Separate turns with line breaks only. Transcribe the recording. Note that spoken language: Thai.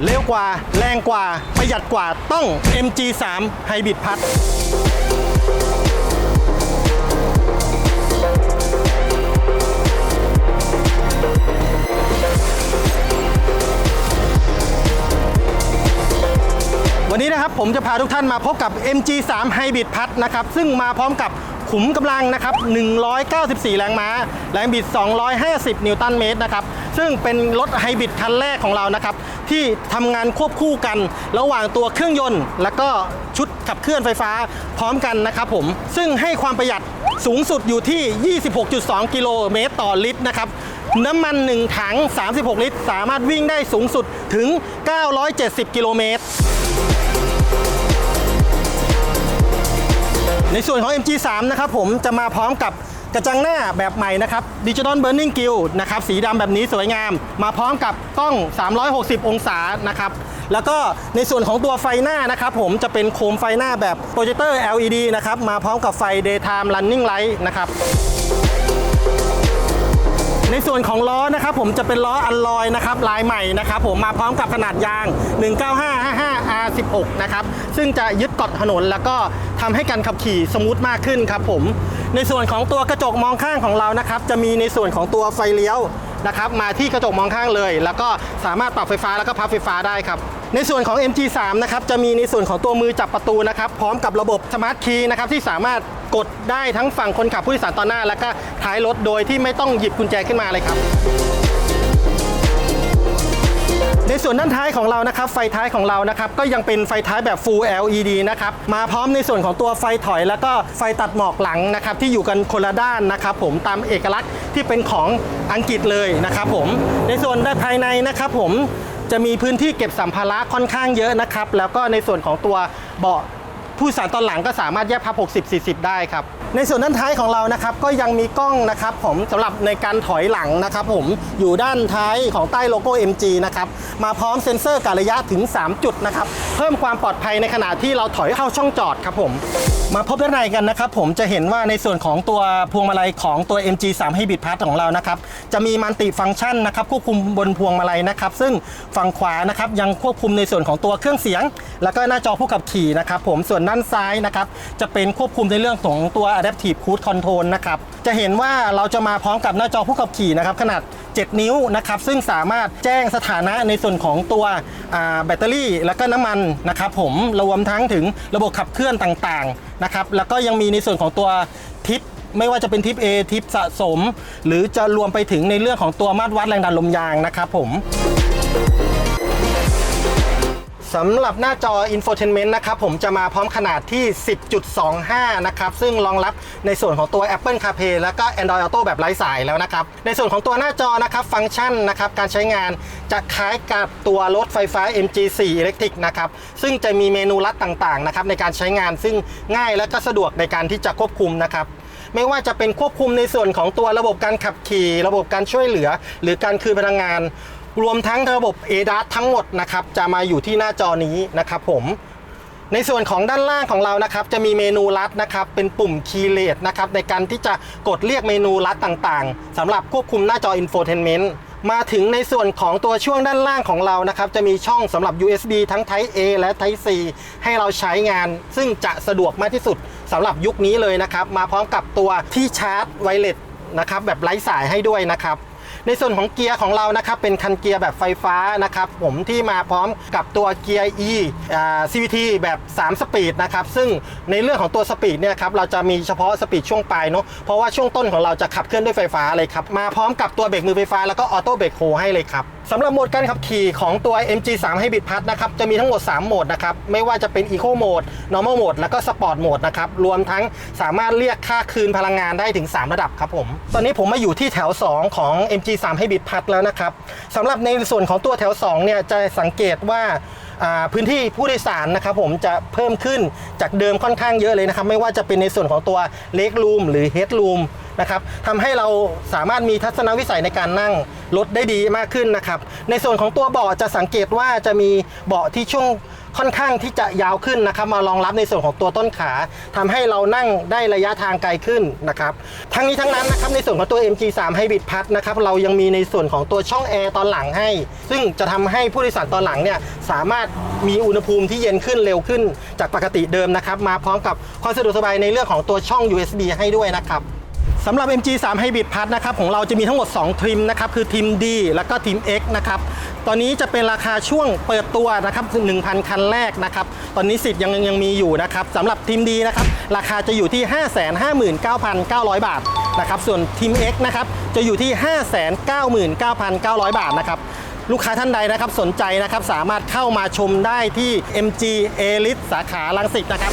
เร็วกว่า แรงกว่า ประหยัดกว่าต้อง MG3 Hybrid Plus วันนี้นะครับผมจะพาทุกท่านมาพบกับ MG3 Hybrid Plus นะครับ ซึ่งมาพร้อมกับ ขุมกำลังนะครับ 194 แรงม้า แรงบิด 250 นิวตันเมตรนะครับ ซึ่งเป็นรถไฮบริดคันแรกของเรานะครับ ที่ทำงานควบคู่กันระหว่างตัวเครื่องยนต์ และก็ชุดขับเคลื่อนไฟฟ้าพร้อมกันนะครับผม ซึ่งให้ความประหยัดสูงสุดอยู่ที่ 26.2 กิโลเมตรต่อลิตรนะครับน้ำมัน 1 ถัง 36 ลิตร สามารถวิ่งได้สูงสุดถึง 970 กิโลเมตร ในส่วนของ MG3 นะครับผมจะมาพร้อมกับกระจังหน้าแบบใหม่นะครับดิจิตอลเบ r ร์ i ิงกิลนะครับสีดำแบบนี้สวยงาม มาพร้อมกับกล้อง 360 องศานะครับแล้วก็ในส่วนของตัวไฟหน้านะครับผมจะเป็นโคมไฟหน้าแบบโปรเจคเตอร์ LED นะครับมาพร้อมกับไฟ Daytime Running Light นะครับในส่วนของล้อนะครับผมจะเป็นล้ออัลลอยนะครับลายใหม่นะครับผมมาพร้อมกับขนาดยาง 195 16 นะครับ ซึ่งจะยึดเกาะถนน แล้วก็ทำให้การขับขี่สมูทมากขึ้นครับผม ในส่วนของตัวกระจกมองข้างของเรานะครับ จะมีในส่วนของตัวไฟเลี้ยวนะครับ มาที่กระจกมองข้างเลย แล้วก็สามารถปรับไฟฟ้าแล้วก็พับไฟฟ้าได้ครับในส่วนของ MG3 นะครับจะมีในส่วนของตัวมือจับประตูนะครับพร้อมกับระบบสมาร์ทคีย์นะครับที่สามารถกดได้ทั้งฝั่งคนขับผู้โดยสารตอนหน้า และก็ท้ายรถโดยที่ไม่ต้องหยิบกุญแจขึ้นมาเลยครับ ในส่วนด้านท้ายของเรานะครับไฟท้ายของเรานะครับก็ยังเป็นไฟท้ายแบบ Full LED นะครับมาพร้อมในส่วนของตัวไฟถอย แล้วก็ไฟตัดหมอกหลังนะครับที่อยู่กันคนละด้านนะครับผมตามเอกลักษณ์ที่เป็นของอังกฤษเลยนะครับผมในส่วนด้านภายในนะครับผมจะมีพื้นที่เก็บสัมภาระค่อนข้างเยอะนะครับแล้วก็ในส่วนของตัวเบาะผู้สารตอนหลังก็สามารถแยกพับ 60 40 ได้ครับ ในส่วนด้านท้ายของเรานะครับก็ยังมีกล้องนะครับผมสำหรับในการถอยหลังนะครับผมอยู่ด้านท้ายของใต้โลโก้ MG นะครับมาพร้อมเซ็นเซอร์การระยะถึง 3 จุดนะครับเพิ่มความปลอดภัยในขณะที่เราถอยเข้าช่องจอดครับผมมาพบด้านในกันนะครับผมจะเห็นว่าในส่วนของตัวพวงมาลัยของตัว MG3 Hybrid Plus ของเรานะครับจะมีมัลติฟังก์ชันนะครับควบคุมบนพวงมาลัยนะครับซึ่งฝั่งขวานะครับยังควบคุมในส่วนของตัวเครื่องเสียง แล้วก็หน้าจอผู้ขับขี่นะครับผมส่วนด้านซ้ายนะครับจะเป็นควบคุมในเรื่องของตัว Adaptive Cruise Control นะครับ จะเห็นว่าเราจะมาพร้อมกับหน้าจอผู้ขับขี่นะครับขนาด 7 นิ้วนะครับ ซึ่งสามารถแจ้งสถานะในส่วนของตัวแบตเตอรี่ แล้วก็น้ำมันนะครับผมรวมทั้งถึงระบบขับเคลื่อนต่างๆนะครับ แล้วก็ยังมีในส่วนของตัวทิปไม่ว่าจะเป็นทิป A ทิปสะสม หรือจะรวมไปถึงในเรื่องของตัวมาตรวัดแรงดันลมยางนะครับผม สำหรับหน้าจอ Infotainment นะครับผมจะมาพร้อมขนาดที่ 10.25 นะครับ ซึ่งรองรับในส่วนของตัว Apple CarPlay แล้วก็ Android Auto แบบไร้สายแล้วนะครับ ในส่วนของตัวหน้าจอนะครับฟังก์ชันนะครับการใช้งานจะคล้ายกับตัวรถไฟฟ้า MG4 Electric นะครับ ซึ่งจะมีเมนูลัดต่างๆนะครับในการใช้งานซึ่งง่ายและก็สะดวกในการที่จะควบคุมนะครับไม่ว่าจะเป็นควบคุมในส่วนของตัวระบบการขับขี่ ระบบการช่วยเหลือ หรือการคืนพลังงาน รวมทั้งระบบ ADAS ทั้งหมดนะครับจะมาอยู่ที่หน้าจอนี้นะครับผมในส่วนของด้านล่างของเรานะครับจะมีเมนูลัดนะครับเป็นปุ่มคีย์เลสนะครับในการที่จะกดเรียกเมนูลัดต่างๆสำหรับควบคุมหน้าจอ Infotainment มาถึงในส่วนของตัวช่วงด้านล่างของเรานะครับจะมีช่องสำหรับ USB ทั้ง Type A และ Type C ให้เราใช้งาน ซึ่งจะสะดวกมากที่สุดสำหรับยุคนี้เลยนะครับมาพร้อมกับตัวที่ชาร์จไวเลสนะครับแบบไร้สายให้ด้วยนะครับ ในส่วนของเกียร์ของเรานะครับเป็นคันเกียร์แบบไฟฟ้านะครับผมที่มาพร้อมกับตัวเกียร์ E CVT แบบ 3 สปีดนะครับซึ่งในเรื่องของตัวสปีดเนี่ยครับเราจะมีเฉพาะสปีดช่วงปลายเนาะเพราะว่าช่วงต้นของเราจะขับเคลื่อนด้วยไฟฟ้าเลยครับมาพร้อมกับตัวเบรกมือไฟฟ้าแล้วก็ออโต้เบรกโฮให้เลยครับสำหรับโหมดการขับขี่ของตัว MG3 Hybrid Plus นะครับ จะมีทั้งหมด 3 โหมดนะครับ ไม่ว่าจะเป็น Eco Mode Normal Mode แล้วก็ Sport Mode นะครับ รวมทั้งสามารถเรียกค่าคืนพลังงานได้ถึง 3 ระดับครับผม ตอนนี้ผมมาอยู่ที่แถว 2 ของ MG3 Hybrid Plus แล้วนะครับสำหรับในส่วนของตัวแถว 2 เนี่ย จะสังเกตว่าพื้นที่ผู้โดยสารนะครับผมจะเพิ่มขึ้นจากเดิมค่อนข้างเยอะเลยนะครับ ไม่ว่าจะเป็นในส่วนของตัว Leg Room หรือ Head Room นะครับทำให้เราสามารถมีทัศนวิสัยในการนั่งรถได้ดีมากขึ้นนะครับ ในส่วนของตัวเบาะจะสังเกตว่าจะมีเบาะที่ช่วงค่อนข้างที่จะยาวขึ้นนะครับ มารองรับในส่วนของตัวต้นขาทำให้เรานั่งได้ระยะทางไกลขึ้นนะครับทั้งนี้ทั้งนั้นนะครับในส่วนของตัว MG3 Hybrid Plus นะครับเรายังมีในส่วนของตัวช่องแอร์ตอนหลังให้ ซึ่งจะทำให้ผู้โดยสารตอนหลังเนี่ยสามารถมีอุณหภูมิที่เย็นขึ้นเร็วขึ้น จากปกติเดิมนะครับมาพร้อมกับความสะดวกสบายในเรื่องของตัวช่อง USB ให้ด้วยนะครับ สำหรับ MG3 Hybrid Plus นะครับของเราจะมีทั้งหมด 2ทริมนะครับคือทริม D แล้วก็ทริม X นะครับตอนนี้จะเป็นราคาช่วงเปิดตัวนะครับ1,000 คันแรกนะครับตอนนี้สิทธิ์ยังยังมีอยู่นะครับสำหรับทริม D นะครับราคาจะอยู่ที่ 559,900 บาทนะครับส่วนทริม X นะครับจะอยู่ที่ 599,900 บาทนะครับลูกค้าท่านใดนะครับสนใจนะครับสามารถเข้ามาชมได้ที่ MG A l i t สาขาลังสิตนะครับ